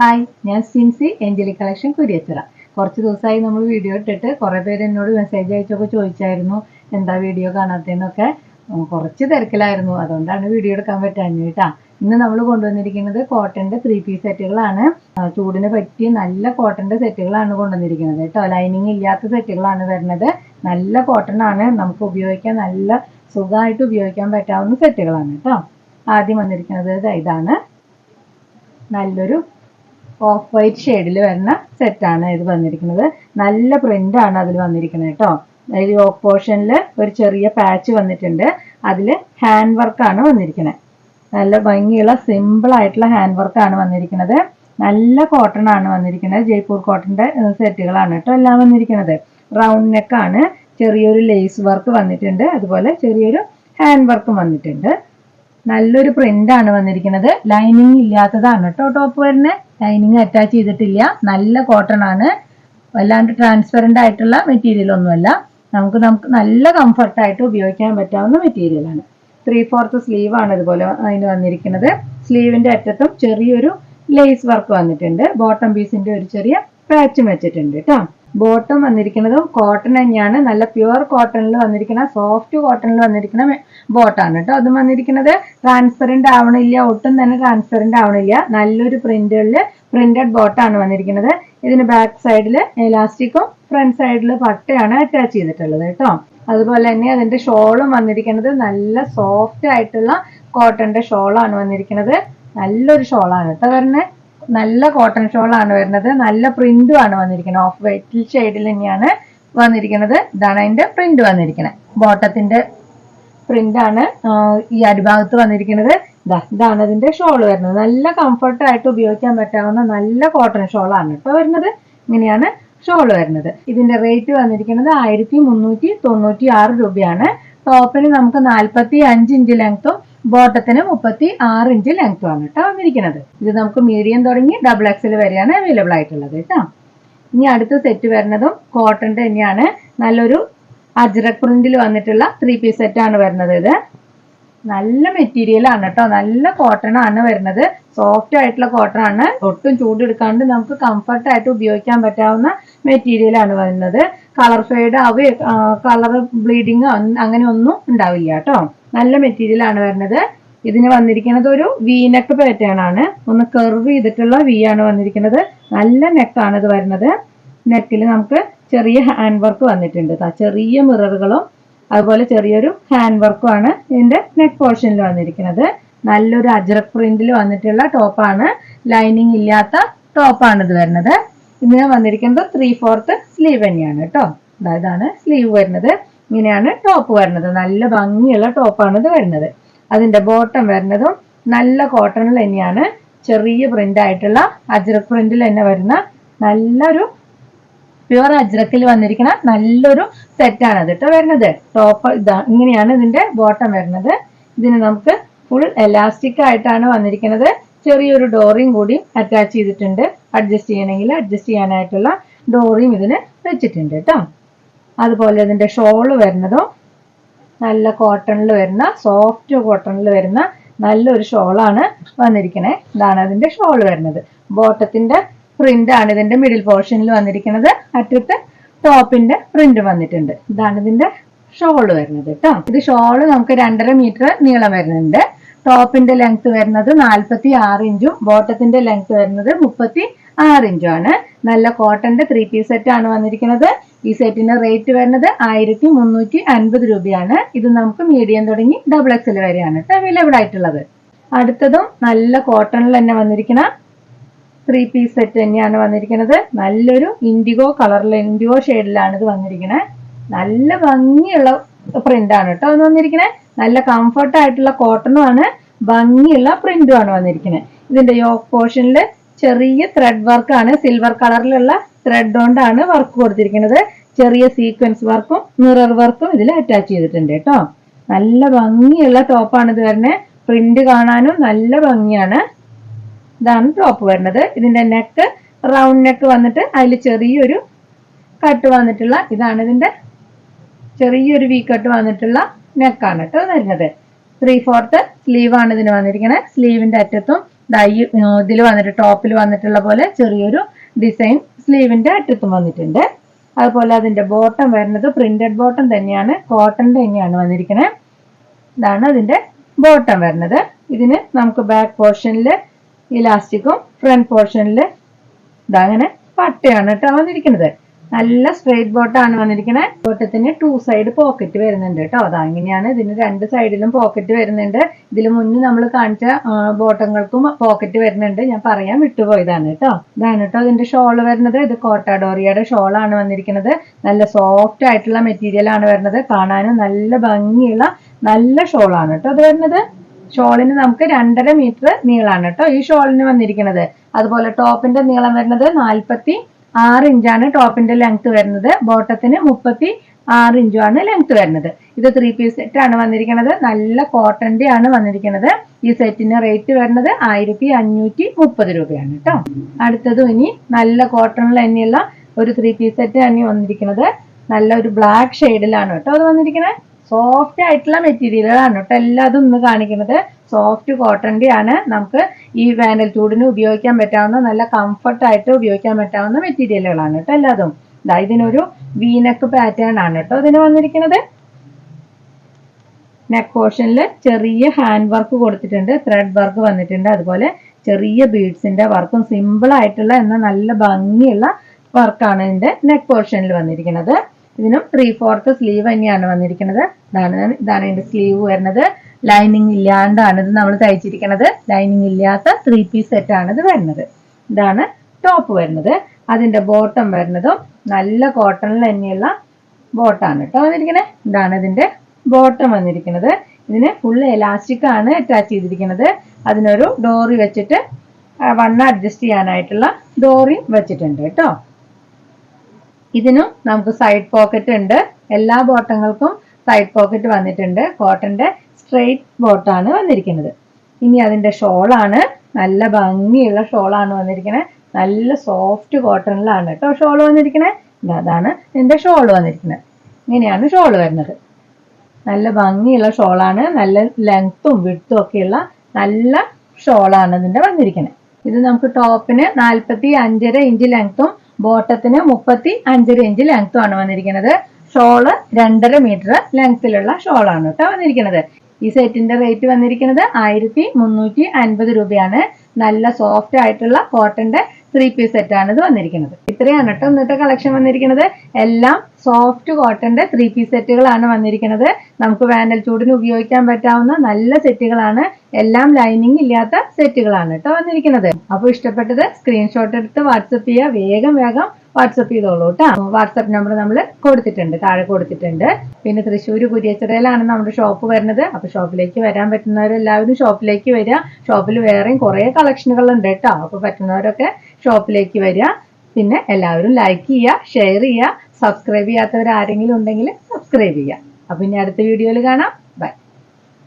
Hi ഞാൻ Sincy എഞ്ചലി collection Kuriachira കുറച്ച് ദിവസമായി നമ്മൾ വീഡിയോ ഇട്ടിട്ട് കുറേ പേര് എന്നോട് മെസ്സേജ് അയച്ചൊക്കെ ചോദിച്ചായിരുന്നു എന്താ വീഡിയോ കാണാത്തതെന്നൊക്കെ. കുറച്ച് തിരക്കിലായിരുന്നു അതുകൊണ്ടാണ് വീഡിയോ എടുക്കാൻ പറ്റാഞ്ഞു കേട്ടാ. ഇന്ന് നമ്മൾ കൊണ്ടുവന്നിരിക്കുന്നത് കോട്ടന്റെ ത്രീ പീസ് സെറ്റുകളാണ്. ചൂടിന് പറ്റിയ നല്ല കോട്ടന്റെ സെറ്റുകളാണ് കൊണ്ടുവന്നിരിക്കുന്നത് കേട്ടോ. ലൈനിങ് ഇല്ലാത്ത സെറ്റുകളാണ് വരുന്നത്. നല്ല കോട്ടൺ ആണ്. നമുക്ക് ഉപയോഗിക്കാൻ നല്ല സുഖമായിട്ട് ഉപയോഗിക്കാൻ പറ്റാവുന്ന സെറ്റുകളാണ് കേട്ടോ. ആദ്യം വന്നിരിക്കുന്നത് ഇതാണ്. നല്ലൊരു ഓഫ് വൈറ്റ് ഷെയ്ഡിൽ വരുന്ന സെറ്റാണ് ഇത് വന്നിരിക്കുന്നത്. നല്ല പ്രിന്റാണ് അതിൽ വന്നിരിക്കുന്നത് കേട്ടോ ഈ ഓഫ് പോർഷനിൽ ഒരു ചെറിയ പാച്ച് വന്നിട്ടുണ്ട്. അതിൽ ഹാൻഡ് വർക്കാണ് വന്നിരിക്കുന്നത്. നല്ല ഭംഗിയുള്ള സിമ്പിൾ ആയിട്ടുള്ള ഹാൻഡ് വർക്കാണ് വന്നിരിക്കുന്നത്. നല്ല കോട്ടൺ ആണ് വന്നിരിക്കുന്നത്. ജയ്പൂർ കോട്ടന്റെ സെറ്റുകളാണ് കേട്ടോ എല്ലാം വന്നിരിക്കുന്നത്. റൗണ്ട് നെക്കാണ് ചെറിയൊരു ലേസ് വർക്ക് വന്നിട്ടുണ്ട്. അതുപോലെ ചെറിയൊരു ഹാൻഡ് വർക്കും വന്നിട്ടുണ്ട്. നല്ലൊരു പ്രിന്റ് ആണ് വന്നിരിക്കുന്നത്. ലൈനിങ് ഇല്ലാത്തതാണ് കേട്ടോ ടോപ്പ് വരുന്നത്. ലൈനിങ് അറ്റാച്ച് ചെയ്തിട്ടില്ല. നല്ല കോട്ടൺ ആണ്. വല്ലാണ്ട് ട്രാൻസ്പെറന്റ് ആയിട്ടുള്ള മെറ്റീരിയൽ ഒന്നുമല്ല. നമുക്ക് നമുക്ക് നല്ല കംഫർട്ടായിട്ട് ഉപയോഗിക്കാൻ പറ്റാവുന്ന മെറ്റീരിയലാണ് ത്രീ ഫോർത്ത് സ്ലീവ് ആണ് ഇതുപോലെ അതിന് വന്നിരിക്കുന്നത്. സ്ലീവിന്റെ അറ്റത്തും ചെറിയൊരു ലേസ് വർക്ക് വന്നിട്ടുണ്ട്. ബോട്ടം പീസിന്റെ ഒരു ചെറിയ പാച്ചും വെച്ചിട്ടുണ്ട് കേട്ടോ ബോട്ടം വന്നിരിക്കുന്നതും കോട്ടൺ തന്നെയാണ്. നല്ല പ്യുവർ കോട്ടണിൽ വന്നിരിക്കുന്ന സോഫ്റ്റ് കോട്ടണിൽ വന്നിരിക്കുന്ന ബോട്ടാണ് കേട്ടോ അതും വന്നിരിക്കുന്നത് ട്രാൻസ്പെറന്റ് ആവണില്ല ഒട്ടും തന്നെ ട്രാൻസ്പെറന്റ് ആവണില്ല. നല്ലൊരു പ്രിന്റുകളിൽ പ്രിന്റഡ് ബോട്ടാണ് വന്നിരിക്കുന്നത്. ഇതിന് ബാക്ക് സൈഡിൽ എലാസ്റ്റിക്കും ഫ്രണ്ട് സൈഡിൽ പട്ടയാണ് അറ്റാച്ച് ചെയ്തിട്ടുള്ളത് കേട്ടോ അതുപോലെ തന്നെ അതിന്റെ ഷോളും വന്നിരിക്കുന്നത് നല്ല സോഫ്റ്റ് ആയിട്ടുള്ള കോട്ടന്റെ ഷോളാണ് വന്നിരിക്കുന്നത്. നല്ലൊരു ഷോളാണ് കേട്ടോ വരുന്നത് നല്ല കോട്ടൺ ഷോൾ ആണ് വരുന്നത്. നല്ല പ്രിന്റും ആണ് വന്നിരിക്കുന്നത്. ഓഫ് വൈറ്റ് ഷെയ്ഡിൽ തന്നെയാണ് വന്നിരിക്കുന്നത്. ഇതാണ് അതിന്റെ പ്രിന്റ് വന്നിരിക്കുന്നത്. ബോട്ടത്തിന്റെ പ്രിന്റ് ആണ് ഈ അടിഭാഗത്ത് വന്നിരിക്കുന്നത്. ഇതാ ഇതാണ് അതിന്റെ ഷോൾ വരുന്നത്. നല്ല കംഫർട്ട് ആയിട്ട് ഉപയോഗിക്കാൻ പറ്റാവുന്ന നല്ല കോട്ടൺ ഷോൾ ആണ് കേട്ടോ വരുന്നത്. ഇങ്ങനെയാണ് ഷോൾ വരുന്നത്. ഇതിന്റെ റേറ്റ് വന്നിരിക്കുന്നത് ആയിരത്തി മുന്നൂറ്റി തൊണ്ണൂറ്റി ആറ് രൂപയാണ് ടോപ്പിന് നമുക്ക് നാൽപ്പത്തി അഞ്ച് ഇഞ്ച് ലെങ്ത്തും ബോട്ടത്തിന് മുപ്പത്തി ആറ് ഇഞ്ച് ലെങ്ത് ആണ് കേട്ടോ വന്നിരിക്കുന്നത്. ഇത് നമുക്ക് മീഡിയം തുടങ്ങി ഡബിൾ എക്സൽ വരെയാണ് അവൈലബിൾ ആയിട്ടുള്ളത് കേട്ടോ. ഇനി അടുത്ത സെറ്റ് വരുന്നതും കോട്ടന്റെ തന്നെയാണ്. നല്ലൊരു അജ്രക് പ്രിന്റിൽ വന്നിട്ടുള്ള ത്രീ പീസ് സെറ്റ് ആണ് വരുന്നത് ഇത്. നല്ല മെറ്റീരിയൽ ആണ് കേട്ടോ. നല്ല കോട്ടൺ ആണ് വരുന്നത്. സോഫ്റ്റ് ആയിട്ടുള്ള കോട്ടൺ ആണ്. ഒട്ടും ചൂടെടുക്കാണ്ട് നമുക്ക് കംഫർട്ട് ആയിട്ട് ഉപയോഗിക്കാൻ പറ്റാവുന്ന മെറ്റീരിയൽ ആണ് വരുന്നത്. കളർ ഫെയ്ഡ് ആവുകയോ കളർ ബ്ലീഡിങ് അങ്ങനെ ഒന്നും ഉണ്ടാവില്ല കേട്ടോ. നല്ല മെറ്റീരിയൽ ആണ് വരുന്നത്. ഇതിന് വന്നിരിക്കുന്നത് ഒരു വി നെക്ക് പാറ്റേൺ ആണ്. ഒന്ന് കർവ് ചെയ്തിട്ടുള്ള വി ആണ് വന്നിരിക്കുന്നത്. നല്ല നെക്കാണ് ഇത് വരുന്നത്. നെക്കിൽ നമുക്ക് ചെറിയ ഹാൻഡ് വർക്ക് വന്നിട്ടുണ്ട് ചെറിയ മിററുകളും അതുപോലെ ചെറിയൊരു ഹാൻഡ് വർക്കും ആണ് ഇതിന്റെ നെക്ക് പോർഷനിൽ വന്നിരിക്കുന്നത്. നല്ലൊരു അജ്രക് പ്രിന്റിൽ വന്നിട്ടുള്ള ടോപ്പാണ് ലൈനിങ് ഇല്ലാത്ത ടോപ്പാണ് ഇത് വരുന്നത്. ഇതിന് വന്നിരിക്കുന്നത് ത്രീ ഫോർത്ത് സ്ലീവ് തന്നെയാണ് കേട്ടോ അതായതാണ് സ്ലീവ് വരുന്നത്. ഇങ്ങനെയാണ് ടോപ്പ് വരുന്നത്. നല്ല ഭംഗിയുള്ള ടോപ്പാണ് ഇത് വരുന്നത്. അതിന്റെ ബോട്ടം വരുന്നതും നല്ല കോട്ടണിൽ തന്നെയാണ്. ചെറിയ പ്രിന്റ് ആയിട്ടുള്ള അജ്രക് പ്രിന്റിൽ തന്നെ വരുന്ന നല്ലൊരു പ്യുവർ അജ്രക്കിൽ വന്നിരിക്കുന്ന നല്ലൊരു സെറ്റാണ് അത് കേട്ടോ വരുന്നത്. ടോപ്പ് ഇതാ ഇങ്ങനെയാണ് ഇതിന്റെ ബോട്ടം വരുന്നത്. ഇതിന് നമുക്ക് ഫുൾ എലാസ്റ്റിക് ആയിട്ടാണ് വന്നിരിക്കുന്നത്. ചെറിയൊരു ഡോറിയും കൂടി അറ്റാച്ച് ചെയ്തിട്ടുണ്ട്. അഡ്ജസ്റ്റ് ചെയ്യണമെങ്കിൽ അഡ്ജസ്റ്റ് ചെയ്യാനായിട്ടുള്ള ഡോറിയും ഇതിന് വെച്ചിട്ടുണ്ട് കേട്ടോ അതുപോലെ അതിന്റെ ഷോൾ വരുന്നതും നല്ല കോട്ടണിൽ വരുന്ന സോഫ്റ്റ് കോട്ടണിൽ വരുന്ന നല്ലൊരു ഷോളാണ് വന്നിരിക്കുന്നത് ഇതാണ് അതിന്റെ ഷോൾ വരുന്നത്. ബോട്ടത്തിന്റെ പ്രിന്റ് ആണ് ഇതിന്റെ മിഡിൽ പോർഷനിൽ വന്നിരിക്കുന്നത് അറ്റത്ത് ടോപ്പിന്റെ പ്രിന്റ് വന്നിട്ടുണ്ട്. ഇതാണ് ഇതിന്റെ ഷോൾ വരുന്നത് കേട്ടോ. ഇത് ഷോൾ നമുക്ക് രണ്ടര മീറ്റർ നീളം വരുന്നുണ്ട്. ടോപ്പിന്റെ ലെങ്ത് വരുന്നത് നാൽപ്പത്തി ആറ് ഇഞ്ചും ബോട്ടത്തിന്റെ ലെങ്ത് വരുന്നത് മുപ്പത്തി ആറ് ആണ്. നല്ല കോട്ടന്റെ ത്രീ പീസ് സെറ്റ് ആണ് വന്നിരിക്കുന്നത്. ഈ സെറ്റിന്റെ റേറ്റ് വരുന്നത് ആയിരത്തി മുന്നൂറ്റി അൻപത് രൂപയാണ്. ഇത് നമുക്ക് മീഡിയം തുടങ്ങി ഡബിൾ എക്സൽ വരെയാണ് അവൈലബിൾ ആയിട്ടുള്ളത്. അടുത്തതും നല്ല കോട്ടണിൽ തന്നെ വന്നിരിക്കുന്ന ത്രീ പീസ് സെറ്റ് തന്നെയാണ് വന്നിരിക്കുന്നത്. നല്ലൊരു ഇൻഡിഗോ കളറിൽ ഇൻഡിഗോ ഷെയ്ഡിലാണ് ഇത് വന്നിരിക്കുന്നത് നല്ല ഭംഗിയുള്ള പ്രിന്റ് ആണ് കേട്ടോ അത് വന്നിരിക്കുന്നത് നല്ല കംഫർട്ട് ആയിട്ടുള്ള കോട്ടണും ആണ്. ഭംഗിയുള്ള പ്രിന്റും ആണ് വന്നിരിക്കുന്നത് ഇതിന്റെ യോക്ക് പോർഷനിൽ ചെറിയ ത്രെഡ് വർക്കാണ് സിൽവർ കളറിലുള്ള ത്രെഡ് കൊണ്ടാണ് വർക്ക് കൊടുത്തിരിക്കുന്നത്. ചെറിയ സീക്വൻസ് വർക്കും മിറർ വർക്കും ഇതിൽ അറ്റാച്ച് ചെയ്തിട്ടുണ്ട് കേട്ടോ. നല്ല ഭംഗിയുള്ള ടോപ്പാണ് ഇത് വരുന്നത് പ്രിന്റ് കാണാനും നല്ല ഭംഗിയാണ്. ഇതാണ് ടോപ്പ് വരുന്നത്. ഇതിന്റെ നെക്ക് റൗണ്ട് നെക്ക് വന്നിട്ട് അതിൽ ചെറിയൊരു കട്ട് വന്നിട്ടുള്ള ഇതാണ് ഇതിന്റെ ചെറിയൊരു വി കട്ട് വന്നിട്ടുള്ള നെക്കാണ് കേട്ടോ വരുന്നത്. ത്രീ ഫോർത്ത് സ്ലീവ് ആണ് ഇതിന് വന്നിരിക്കുന്നത് സ്ലീവിന്റെ അറ്റത്തും ഈ ഇതിൽ വന്നിട്ട് ടോപ്പിൽ വന്നിട്ടുള്ള പോലെ ചെറിയൊരു ഡിസൈൻ സ്ലീവിന്റെ അറ്റത്തും വന്നിട്ടുണ്ട്. അതുപോലെ അതിന്റെ ബോട്ടം വരുന്നത് പ്രിന്റഡ് ബോട്ടം തന്നെയാണ് കോട്ടന്റെ തന്നെയാണ് വന്നിരിക്കുന്നത് ഇതാണ് അതിന്റെ ബോട്ടം വരുന്നത്. ഇതിന് നമുക്ക് ബാക്ക് പോർഷനിൽ ഇലാസ്റ്റിക്കും ഫ്രണ്ട് പോർഷനിൽ ഇതങ്ങനെ പട്ടയാണ് കേട്ടോ വന്നിരിക്കുന്നത് നല്ല സ്ട്രെയിറ്റ് ബോട്ടാണ് വന്നിരിക്കുന്നത് ബോട്ടത്തിന് ടു സൈഡ് പോക്കറ്റ് വരുന്നുണ്ട് കേട്ടോ. അതാ ഇങ്ങനെയാണ് ഇതിന് രണ്ട് സൈഡിലും പോക്കറ്റ് വരുന്നുണ്ട്. ഇതിൽ മുന്നേ നമ്മൾ കാണിച്ച ബോട്ടങ്ങൾക്കും പോക്കറ്റ് വരുന്നുണ്ട്. ഞാൻ പറയാൻ വിട്ടുപോയതാണ് കേട്ടോ. ഇതാണ് കേട്ടോ ഇതിന്റെ ഷോൾ വരുന്നത്. ഇത് കോട്ടാഡോറിയയുടെ ഷോളാണ് വന്നിരിക്കുന്നത് നല്ല സോഫ്റ്റ് ആയിട്ടുള്ള മെറ്റീരിയൽ ആണ് വരുന്നത്. കാണാനും നല്ല ഭംഗിയുള്ള നല്ല ഷോളാണ് കേട്ടോ അത് വരുന്നത്. ഷോളിന് നമുക്ക് രണ്ടര മീറ്റർ നീളാണ് കേട്ടോ ഈ ഷോളിന് വന്നിരിക്കുന്നത് അതുപോലെ ടോപ്പിന്റെ നീളം വരുന്നത് നാൽപ്പത്തി ആറ് ഇഞ്ചാണ് ടോപ്പിന്റെ ലെങ്ത് വരുന്നത്. ബോട്ടത്തിന് മുപ്പത്തി ആറ് ഇഞ്ചുമാണ് ലെങ്ത് വരുന്നത്. ഇത് ത്രീ പീസ് സെറ്റ് ആണ് വന്നിരിക്കുന്നത് നല്ല കോട്ടന്റെ ആണ് വന്നിരിക്കുന്നത് ഈ സെറ്റിന് റേറ്റ് വരുന്നത് ആയിരത്തി അഞ്ഞൂറ്റി മുപ്പത് രൂപയാണ് കേട്ടോ. അടുത്തതും ഇനി നല്ല കോട്ടണിൽ തന്നെയുള്ള ഒരു ത്രീ പീസ് സെറ്റ് തന്നെ വന്നിരിക്കുന്നത് നല്ല ഒരു ബ്ലാക്ക് ഷെയ്ഡിലാണ് കേട്ടോ അത് വന്നിരിക്കുന്നത് സോഫ്റ്റ് ആയിട്ടുള്ള മെറ്റീരിയലുകളാണ് കേട്ടോ എല്ലാതും ഇന്ന് കാണിക്കുന്നത്. സോഫ്റ്റ് കോട്ടന്റെ ആണ് നമുക്ക് ഈ വേനൽ ചൂടിന് ഉപയോഗിക്കാൻ പറ്റാവുന്ന നല്ല കംഫർട്ടായിട്ട് ഉപയോഗിക്കാൻ പറ്റാവുന്ന മെറ്റീരിയലുകളാണ് കേട്ടോ എല്ലാതും. ഇതാ ഇതിനൊരു വീനക്ക് പാറ്റേൺ ആണ് കേട്ടോ ഇതിന് വന്നിരിക്കുന്നത്. നെക്ക് പോർഷനിൽ ചെറിയ ഹാൻഡ് വർക്ക് കൊടുത്തിട്ടുണ്ട് ത്രെഡ് വർക്ക് വന്നിട്ടുണ്ട്. അതുപോലെ ചെറിയ ബീഡ്സിന്റെ വർക്കും സിമ്പിൾ ആയിട്ടുള്ള എന്നാൽ നല്ല ഭംഗിയുള്ള വർക്കാണ് ഇതിന്റെ നെക്ക് പോർഷനിൽ വന്നിരിക്കുന്നത്. ഇതിനും ത്രീ ഫോർത്ത് സ്ലീവ് തന്നെയാണ് വന്നിരിക്കുന്നത്. ഇതാണ് ഇതാണ് ഇതിന്റെ സ്ലീവ് വരുന്നത്. ലൈനിങ് ഇല്ലാണ്ടാണ് ഇത് നമ്മൾ തയ്ച്ചിരിക്കുന്നത് ലൈനിങ് ഇല്ലാത്ത ത്രീ പീസ് സെറ്റ് ആണ് ഇത് വരുന്നത്. ഇതാണ് ടോപ്പ് വരുന്നത്. അതിന്റെ ബോട്ടം വരുന്നതും നല്ല കോട്ടണിൽ തന്നെയുള്ള ബോട്ടാണ് കേട്ടോ വന്നിരിക്കുന്നത് ഇതാണ് ഇതിന്റെ ബോട്ടം വന്നിരിക്കുന്നത് ഇതിന് ഫുൾ എലാസ്റ്റിക് ആണ് അറ്റാച്ച് ചെയ്തിരിക്കുന്നത് അതിനൊരു ഡോറി വെച്ചിട്ട് വണ്ണ അഡ്ജസ്റ്റ് ചെയ്യാനായിട്ടുള്ള ഡോറി വെച്ചിട്ടുണ്ട് കേട്ടോ. ഇതിനും നമുക്ക് സൈഡ് പോക്കറ്റ് ഉണ്ട്. എല്ലാ ബോട്ടങ്ങൾക്കും സൈഡ് പോക്കറ്റ് വന്നിട്ടുണ്ട്. കോട്ടന്റെ സ്ട്രെയിറ്റ് ബോട്ടാണ് വന്നിരിക്കുന്നത്. ഇനി അതിന്റെ ഷോളാണ് നല്ല ഭംഗിയുള്ള ഷോളാണ് വന്നിരിക്കുന്നത് നല്ല സോഫ്റ്റ് കോട്ടണിലാണ് കേട്ടോ ഷോൾ വന്നിരിക്കുന്നത് അതാണ് ഇതിന്റെ ഷോൾ വന്നിരിക്കുന്നത് ഇങ്ങനെയാണ് ഷോൾ വരുന്നത്. നല്ല ഭംഗിയുള്ള ഷോളാണ് നല്ല ലെങ്ത്തും വിടുത്തും ഒക്കെയുള്ള നല്ല ഷോളാണ് ഇതിന്റെ വന്നിരിക്കുന്നത് ഇത് നമുക്ക് ടോപ്പിന് നാൽപ്പത്തി അഞ്ചര ഇഞ്ച് ലെങ്ത്തും ബോട്ടത്തിന് മുപ്പത്തി അഞ്ചര ഇഞ്ച് ലെങ്ത്തുമാണ് വന്നിരിക്കുന്നത്. ഷോൾ രണ്ടര മീറ്റർ ലെങ്ത്തിലുള്ള ഷോളാണ് കേട്ടോ വന്നിരിക്കുന്നത്. ഈ സെറ്റിന്റെ റേറ്റ് വന്നിരിക്കുന്നത് ആയിരത്തി മുന്നൂറ്റി അൻപത് രൂപയാണ്. നല്ല സോഫ്റ്റ് ആയിട്ടുള്ള കോട്ടന്റെ ത്രീ പീസ് സെറ്റാണ് ഇത് വന്നിരിക്കുന്നത്. ഇത്രയാണ് കേട്ടോ ഇന്നത്തെ കളക്ഷൻ വന്നിരിക്കുന്നത്. എല്ലാം സോഫ്റ്റ് കോട്ടന്റെ ത്രീ പീസ് സെറ്റുകളാണ് വന്നിരിക്കുന്നത്. നമുക്ക് വേനൽ ചൂടിന് ഉപയോഗിക്കാൻ പറ്റാവുന്ന നല്ല സെറ്റുകളാണ് എല്ലാം ലൈനിങ് ഇല്ലാത്ത സെറ്റുകളാണ് കേട്ടോ വന്നിരിക്കുന്നത്. അപ്പോൾ ഇഷ്ടപ്പെട്ടത് സ്ക്രീൻഷോട്ട് എടുത്ത് വാട്സപ്പ് ചെയ്യുക. വേഗം വേഗം വാട്സപ്പ് ചെയ്തോളൂ കേട്ടോ വാട്സപ്പ് നമ്പർ നമ്മൾ കൊടുത്തിട്ടുണ്ട് താഴെ കൊടുത്തിട്ടുണ്ട്. പിന്നെ തൃശ്ശൂർ കുരിയച്ചിറയിലാണ് നമ്മുടെ ഷോപ്പ് വരുന്നത്. അപ്പൊ ഷോപ്പിലേക്ക് വരാൻ പറ്റുന്നവരെല്ലാവരും ഷോപ്പിലേക്ക് വരിക. ഷോപ്പിൽ വേറെയും കുറേ കളക്ഷനുകൾ ഉണ്ട് കേട്ടോ അപ്പൊ പറ്റുന്നവരൊക്കെ ഷോപ്പിലേക്ക് വരിക. പിന്നെ എല്ലാവരും ലൈക്ക് ചെയ്യുക ഷെയർ ചെയ്യുക സബ്സ്ക്രൈബ് ചെയ്യാത്തവർ ആരെങ്കിലും ഉണ്ടെങ്കിൽ സബ്സ്ക്രൈബ് ചെയ്യുക. അപ്പൊ ഇനി അടുത്ത വീഡിയോയിൽ കാണാം.